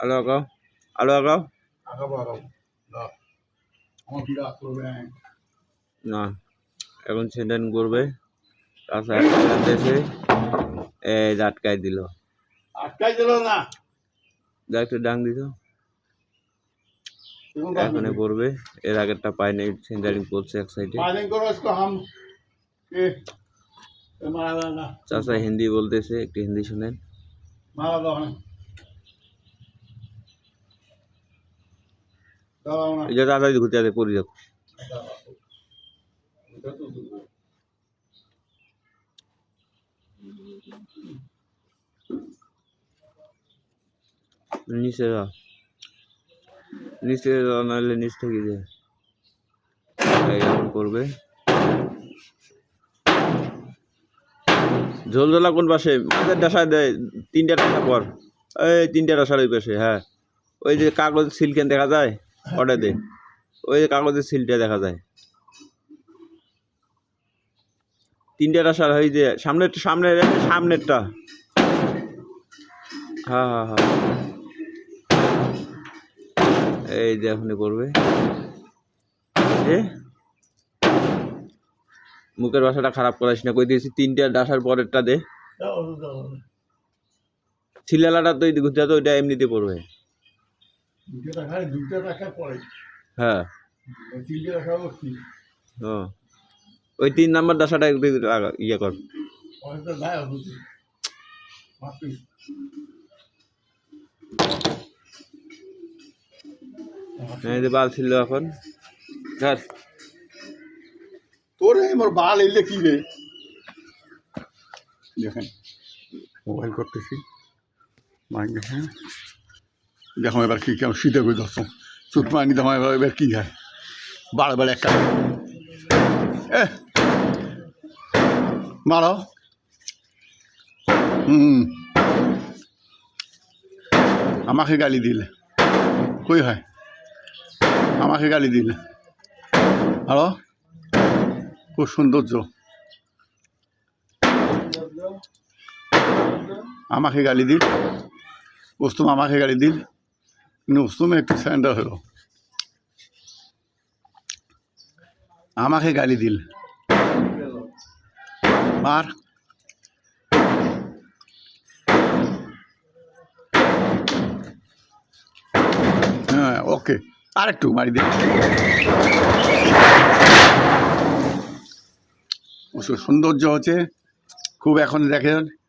আলো আগাও আলো আগাও না এখন সেন্টেন করবে। এসে এই আটকাই দিল। আটকাই দিল না। একটু ডাং দিত। এখানে করবে। এর আগেরটা পাই নেই সেন্টারিং করছে এক সাইডে চাষা হিন্দি বলতেছে একটু হিন্দি শোনেন। মারা এটা তাড়াতাড়ি ঘুরতে আছে পরি যাক নিচে যা নিচে যা নাহলে নিচ থেকে করবে ঝোলঝোলা কোন পাশে? মাছের ডাসা দেয় তিনটা টাকা পর। এই তিনটা ডাসার ওই পাশে হ্যাঁ। ওই যে কাগজ, সিলকেন দেখা যায়? অর্ডার দে ওই কাগজের সিলটা দেখা যায়। তিনটে আসার হয়ে যে সামনের সামনে সামনেরটা। হ্যাঁ হ্যাঁ হ্যাঁ। এই যে এখনই করবে। মুখের বাসাটা খারাপ করাস না কই দিয়েছি? তিনটে ডাসার পরেরটা দে। সিলালাটা তো গুজরাতে ওইটা এমনিতে পড়বে। দুটো টাকা দুটো টাকা পড়ে হ্যাঁ। তিনটে টাকা ও ওই তিন নাম্বার ডাসাটা একটু ইয়ে কর। বাল ছিল এখন। ধর। তোর আমার বাল এলে কি রে? দেখেন মোবাইল করতেছি। মাইন্ড দেখেন। দেখো এবার কি কেমন শীতে করে দর্শন। চুট মাইনি দেখো এবার এবার কি হয়। বাড়ে বাড়ে একটা এ! মারো। হুম। আমাকে গালি দিলে। কই হয়? আমাকে গালি দিলে। হ্যালো খুব সৌন্দর্য। আমাকে গালি দিল। ওস্তুম আমাকে গালি দিল। ওস্তুমে একটু স্যান্ডার হলো। আমাকে গালি দিল। আর? হ্যাঁ ওকে। আর একটু মারি দিন সৌন্দর্য হচ্ছে। খুব এখন দেখেন